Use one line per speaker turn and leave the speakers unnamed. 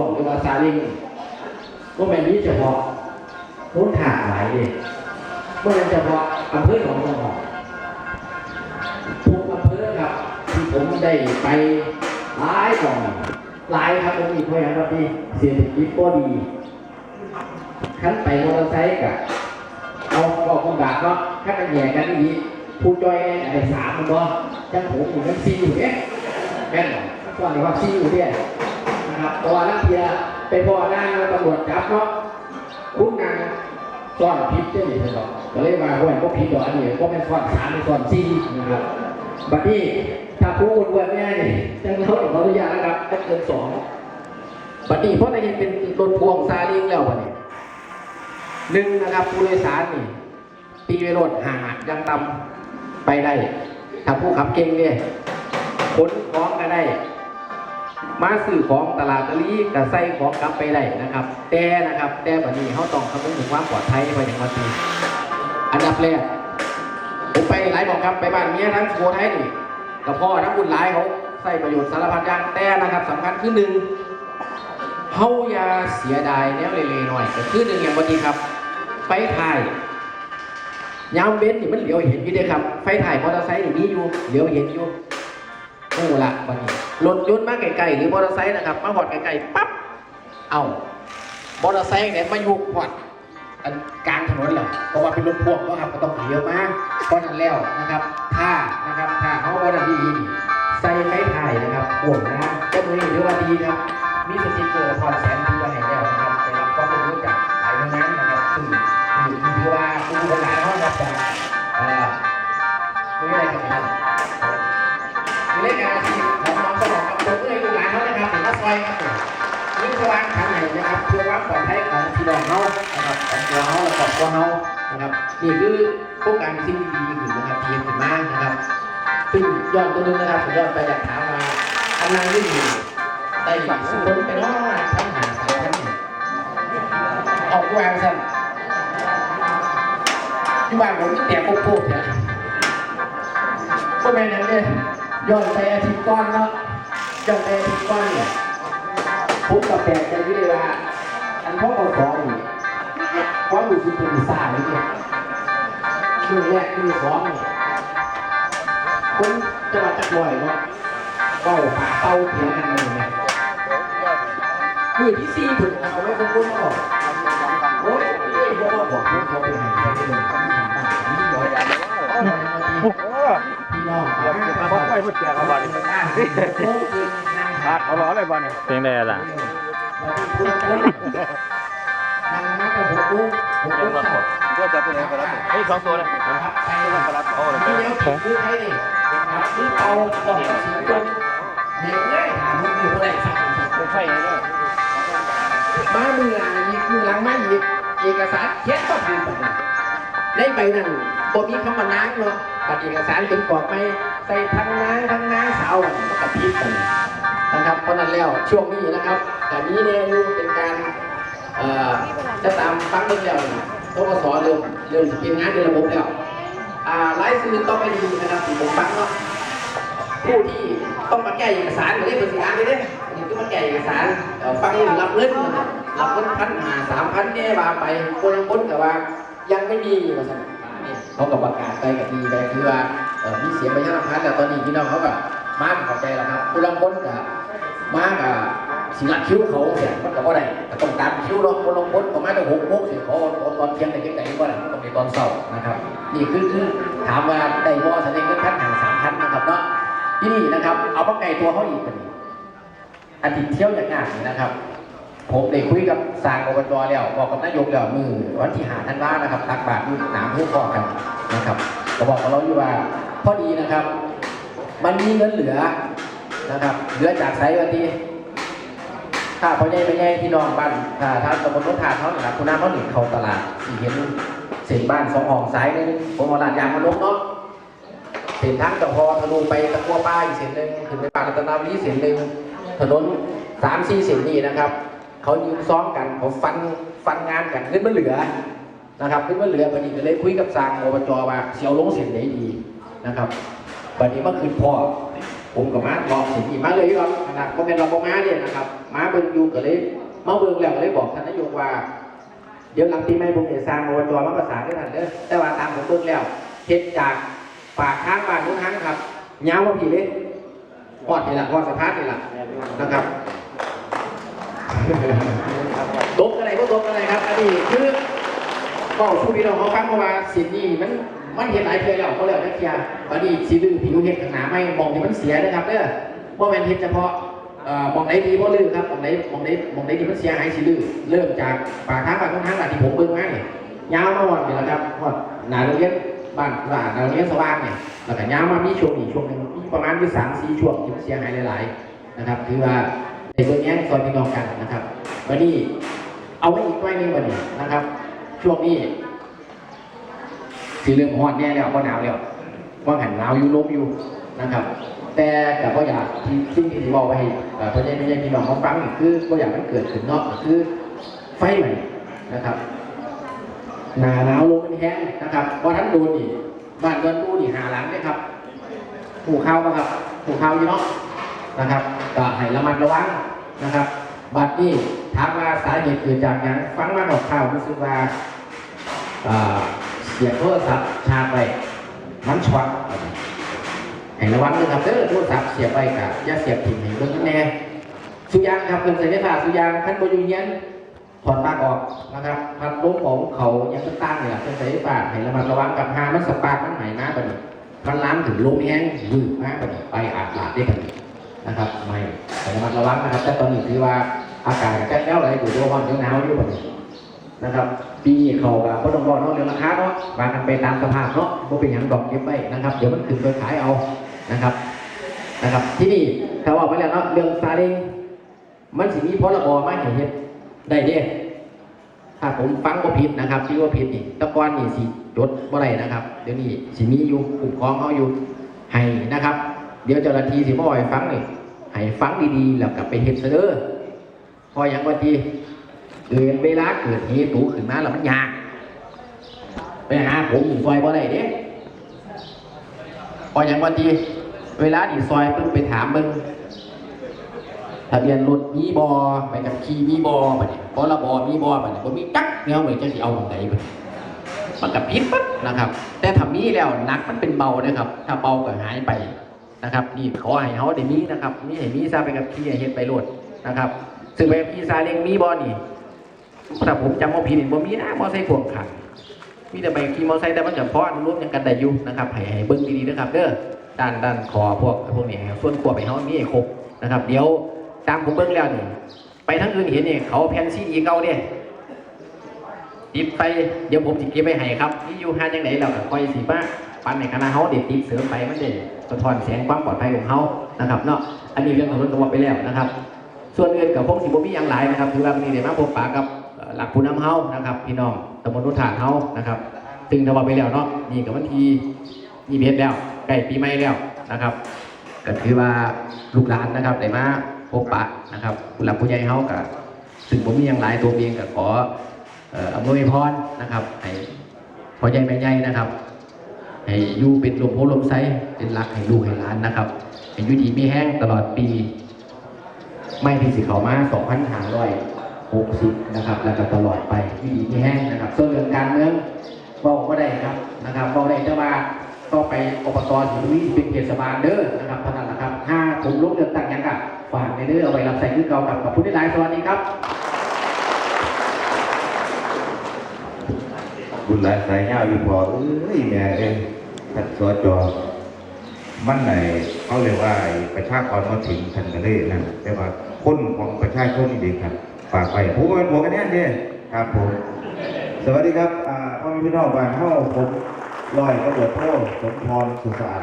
วงหรือว่าซาเล้งก็แม่นนี้เฉพาะรถถางหลายเลยเมื่อนั้นเฉพาะอำเภอของจังหวัดทุกอำเภอครับที่ผมได้ไปหลายกล่องหลายครับผมอีกเพราะอย่างครับที่เศรษฐกิจก็ดีขั้นไปมอเตอร์ไซค์กับเอาเอาคนบาทเนาะขั้นไปแย่กันนี้ผู้จอยไอ้สามมันบ่จังผมอยู่นั่นซีอยู่เนี่ยแม่นบ่ตอนนี้ว่าซีอยู่เนี่ย นะครับตัวนักเทียไปพอหน้าตำรวจจับเนาะคุณนางซ่อนพิษได้หรือเปล่าก็เลยมาว่าพวกพิษดอกอันนี้ก็เป็นซ่อนสามเป็นซ่อนซีนะครับบัดนี้ถ้าผู้อ้วนๆแน่นี่จังเขาขออนุญาตนะครับไม่เกินสองบัดนี้เพราะในยังเป็นรถพวงซาเล้งแล้วบัดนี้หนึ่งนะครับผู้โดยสารนี่ตีไปรถหายังต่ำไปได้ถ้าผู้ขับเก่งเนี่ยขนของก็ได้ มาซื้อของตลาดตะลีกับใส่ของกลับไปได้นะครับ แต่นะครับแต่แบัดนี้เขาต้องคำนึงถึงความปลอดภัยไปถึงวันนี้อันดับแรกผมไปหลายบอกครับไปบ้านเมียทั้งโคไทยนี่กับพ่อทั้งบุญหลายเขาใส่ประโยชน์สารพัดอย่างแต่นะครับสำคัญคือหนึ่งเฮาอย่าเสียดายแนวเล่ๆหน่อยก็คือหนึ่งอย่างวันนี้ครับ ไฟถ่ายยามเบนนี่มันเหลียวเห็นอยู่เด้ครับไฟถ่ายมอเตอร์ไซค์นี่มีอยู่เหลียวเห็นอยู่ โอ้ละวันนี้รถยนต์มาไกลๆหรือมอเตอร์ไซค์นะครับ มาหอดไกลๆปั๊บเอามอเตอร์ไซค์เนี่ยมายุกหอดอันกลางถนนเหรอเพราะว่าเป็นรถพ่วงก็ครับก็ต้องเยอะมากเพราะนั้นแล้วนะครับถ้านะครับถ้าเขาว่าดีดีใส่ไฟถ่ายนะครับห่วงนะจะมือนี่ถือว่าดีครับ มีสติกเกอร์พอแสนดี เขาเขานะครับนี่คือโครงการสิ่ดีๆขึ้นนะครับทีมขึ้นมากนะครับซึ่งยอดตัวนึงนะครับผมยอดไปอยากถามมาอันนั้นนี่ได้ฝักคนไปน้อยทั้งหาสายทั้งเนี่ยออกวางสั่นที่บ้านผมก็แตกโคกๆเนี่ยก็ไม่นั้นเลยย้อนไปอาทิตย์ก้อนเนาะย้อนไปอาทิตย์ก้อนเนี่ยผมกับแปลกใจที่เลยว่าอันพ่อเอาของนี่ ความรู้สึกเป็นสาเลยเนี่ยมือแรกมือสองนี่คนจังหวัดจักรวาลเนาะเป้าหาเป้าเถียงกันเลยเนี่ยมือที่สี่ถึงเอาไว้คนคนออกโอ้ยเอ้ยบอกว่าบอกเขาไปไหนไปเลยเขาม่ทำบ้านนี่รอยอันพี่น้องครับ
เขาไปพูดแจกเขาบ้านนี่
โอ้คืนนั่ง
ขาดเขาล้อะไรบ้านนี่
เพลงใดล่ะ
นั่งมากับผมลูกผมลูกสาว
ก็จะเป็นอะไรกันไอ้สองตัวเลย
ครับไป
ตัว
แล้
ละ
ว
กระเอาเลย
ที่แล้วคือใครนี่คือเอาออกจากสีจนเด็กเลยถามมันคือคนไหนสั่ง
เป็นไฟเลย
มามือหลังอีกมือหลังมาอีกเอกสารเขียนก็คือแบบนั้นได้ไปนั่นบ่มีคำว่านางเนาะบัตรเอกสารเป็นกรอบไปใส่ทั้งนางทั้งนางสาวมันก็พีดกันนะครับเพราะนั้นแล้วช่วงนี้นะครับแต่นี้เนี่ยอยู่เป็น จะตามฟังเรื่องแล้วนี่ทกสเริ่มเริ่มเป็นงานในระบบแล้วอ่าไลฟ์ซื้อต้องไปดีนะครับที่ผมฟังเนาะผู้ที่ต้องมาแก้เอกสารมาเรียกเป็นสีอันนี้เด้นี่คือมาแก้เอกสารฟังรับเงินรับเงินพันหาสามพันเนี่ยว่าไปคนละคนกับว่ายังไม่มีว่าสั่นอ่านี่เขากับประกาศไปกับดีไปคือว่ามีเสียงประชาสัมพันธ์แต่ตอนนี้พี่น้องเขาแบบมากเข้าใจแล้วครับคนละคนกับมากกับ สิลัดคิ้วเขาเสียมันก็บ่ได้ก็ต้องตามคิ้วเนาคนลงพ้นประมาณตั้งหกโมงสิเขาเอาตอนเที่ยงแต่เก็บแต่บ่ได้มันต้องในตอนเช้านะครับ นี่คือคือถามว่าได้บ่แสดงเงินพันหางสามพันนะครับเนาะที่นี่นะครับ เอาปักไก่ตัวเขาอีกเป็นอาทิตย์เที่ยวอย่างงานนี่นะครับ ผมได้คุยกับสร้างอบจแล้วบอกกับนายกแล้วมือวันที่หาท่านว่านะครับตักบาตรหนามผู้พอกันนะครับก็บอกกับเราอยู่ว่าพอดีนะครับ มันมีเงินเหลือนะครับเหลือจากไซวันที่ ถ้าพ่อใหญ่ไม่ใหญ่พี่น้องบ้านถ้าถ้าตำบลรถถาดเขาเนี่ยครับคุณน้าเขาหนีเข้าตลาดสี่เห็นเส้นบ้านสองห้องซ้ายนึงผมเอาลาดยางมาลงเนาะเส้นทางจากพอทะลุไปตะกัวป้าอีกเส้นหนึ่งขึ้นไปปากรัตนาวีเส้นหนึ่งถนนสามสี่เส้นนี้นะครับเขายืนซ้อมกันเขาฟันฟันงานกันขึ้นมาเหลือนะครับขึ้นมาเหลือพอดีก็เลยคุยกับสางอบจว่าเสียวลงเส้นไหนดีนะครับวันนี้เมื่อคืนพ่อ ผมกับม้าบอกสิ่งที่มาเลยที่เราขนาดคอมเมนเราบอกม้าเนี่ยนะครับม้าเบิ่งอยู่ก็เลยมาเบิ่งแล้วก็เลยบอกท่านนายกว่า เดี๋ยวหลังปีใหม่ผมจะสร้างอบตมาประสานด้วยท่านเด้อแต่ว่าตามผมเบิ่งแล้วเฮ็ดจากปากทางบานนู้นทางครับยาวมาพี่เลยพอดนี่ละพอดสะพานนี่ละนะครับตกอะไรก็ตกอะไรครับอันนี้คือก็ผู้พี่น้องเขาฟังมาว่าสิ่งนี้มัน มันเห็นหลายเทื่อแล้วเขาแล้วนักเทียวันนี้สีลือผิวเห็ดข้างหนาไม่มองที่มันเสียนะครับเด้อว่าแมนเห็ดเฉพาะมองไหนดีเพราะลือครับมองไหนมองไหนมองไหนที่มันเสียหายสีลือเริ่มจากปากทางปากทางหลังที่ผมเบิ่งมาเนี่ยยาวมาวันนี่แหละครับว่าหนาโรงเรียนบ้านว่านาโรงเรียนสว่างเนี่ยแล้วก็ยาวมามีช่วงนี้ช่วงนึงประมาณอยู่สามสี่ช่วงที่มันเสียหายหลายๆนะครับคือว่าในส่วนนี้ซอยพี่น้องกันนะครับวันนี้เอาไว้อีกไว้หนึงวันนี้นะครับ ช่วงนี้ สีเริ่มฮอดแน่แล้วก็หนาวแล้วว่าหันหนาวอยู่ลมอยู่นะครับ แต่แต่ก็อยากที่ซึ่งที่บอกไว้เพ่อใหญ่แม่ใหญ่พี่น้องเขาฟังคือก็อยากมันเกิดขึ้นนาะก็คือไฟใหม่นะครับหนาหนาวลมมันแห้งนะครับเพราะท่านโดนนี่บ้านเดินดูนี่หาหลังเนี่ยครับผูกข้าวปะครับผูกข้าวอยู่เนาะนะครับก็ให้ระมัดระวังนะครับ บัดนี้ถามว่าสาเหตุเกิดจากหยังฟังมากับข่าวรู้สึกว่าอ่า เสียบโทรศัพท์ชาร์จไปมันช็อตให้ระวังนะครับเด้อโทรศัพท์เสียบไปกับอย่าเสียบถิ่นให้เบิ่งกันแน่สุยางครับเป็นสายไฟฟ้าสุยางขั้นบอยู่เงี้ยนถอดปลั๊กออกนะครับพัดล้มของเขายังตั้งๆเนี่ยเป็นสายไฟฟ้าให้ระมัดระวังกับหามันสปาร์กมันไหมมาบัดนี้มันล้างถึงลมแห้งวืดมากบัดนี้ไปอาบลาดได้บัดนี้นะครับไม่แต่ระมัดระวังนะครับแต่ตอนนี้ถือว่าอากาศแก้แล้วอะไรอยู่ด้วยวันเดียวหนาวอยู่แบบนี้ นะครับ ปีเขากับก็ต้องรอเนาะเรื่องราคาเนาะวางกันไปตามสภาพเนาะบ่เป็นอย่างดอกเก็บไว้นะครับ เดี๋ยวมันขึ้นไปขายเอานะครับนะครับ ที่นี่ถ้าว่าไปแล้วเนาะเรื่องซาเล้งมันสิมีพรบมาให้เฮ็ดได้เด้ถ้าผมฟังบ่ผิดนะครับที่ว่าผิดนี่ตะกอนนี่สิจดบ่ได้นะครับ เดี๋ยวนี้สิมีอยู่คุ้มครองเขาอยู่ให้นะครับ เดี๋ยวเจ้าหน้าที่สิมาบอกให้ฟังนี่ให้ฟังดีๆแล้วกลับไปเฮ็ดซะเด้อพออย่างว่าที เกิดเวลาเกิดเหตุขึ้นมาแล้วมันยากไปหาผมซอยบ่ได้เด้พออย่างว่าทีเวลาดีซอยเพิ่งไปถามมึงทะเบียนรถมีบอไปกับขี่มีบอบัดนี้พอระบอมีบอบัดนี้บ่มีจักแนวเหมือนจะสิเอาตรงไหนบัดนี้มันกับพิษปั๊บนะครับ แต่ถ้ามีแล้วหนักมันเป็นเบานะครับ ถ้าเบาก็หายไปนะครับนี่ขอให้เขาได้มีนะครับนี่ให้มีซาไปกับพี่เฮ็ดไปโลดนะครับซึ่งไปกับพี่ซาเล้งมีบอนี่ ถ้าผมจำว่าผิดนี่บ่มีนะมอไซค์พ่วงขังมีแต่ไปขี่มอไซค์แต่มันจะพออนุรูปยังกันได้อยู่นะครับให้ให้เบิ่งดีๆนะครับเด้อด้านด้านคอพวกพวกนี้ส่วนขวบไปเขามีให้ครบนะครับ เดี๋ยวตามผมเบิ่งแล้วนี่ไปทั้งอื่นเห็นนี่เขาแผ่นซีดีเก่าเนี่ยติดไปเดี๋ยวผมสิเก็บไปให้ครับนี่อยู่ห้าจังไหนแล้วก็คอยสิมาปันในคณะเฮาเด็ดติดเสริมไปมันเด่นสะท้อนแสงความปลอดภัยของเขานะครับเนาะอันนี้เรื่องของรถกระบะไปแล้วนะครับ ส่วนอื่นกับพวกสิบมีอย่างหลายนะครับถือว่ามีเดี๋ยวมาพบปะกับ หลักผู้นำเฮานะครับ พี่น้องตำบลนุฐานเฮานะครับซึ่งทว่าไปแล้วเนาะนี่กับวันที่ยี่สิบเอ็ดแล้วใกล้ปีใหม่แล้วนะครับก็ถือว่าลูกหลานนะครับได้มาพบปะนะครับผู้หลักผู้ใหญ่เฮากับซึ่งผมมีอย่างหลายตัวเองก็ขออ่ออำนวยพรนะครับให้พ่อใหญ่แม่ใหญ่นะครับให้อยู่เป็นลมโพลมไซเป็นรักให้ลูกให้หลานนะครับให้อยู่ดีมีแห้งตลอดปี ไม่ที่สิเขามา 60นะครับแล้วก็ตลอดไปอยู่ดีมีแห้งนะครับส่วนเรื่องการเมืองบอกก็ได้ครับนะครับบอกได้แต่ว่าก็ไปอบตสิงห์บุรีเป็นเทศบาลเด้อนะครับเท่านั้นนะครับถ้าผมลงเลือกตั้งยังกับฝากในเด้อเอาไปรับใส่ขึ้นเก่ากับกับผู้ที่หลายสวัสดีครับ
บุญหลายสายเงาอยู่พอเอ้ยแม่เอ้ยท่านสจมันไหนเขาเรียกว่าประชากรมาถึงทันกันเลยนะแต่ว่าคนของประชาชนนี่ดีครับ ฝากไปผมเป็นหัวกันแน่เนี่ยครับผม สวัสดีครับอ่าพ่อแม่พี่น้องบ้านเข้าผมลอยกระโดดโต้สมพรสุสาน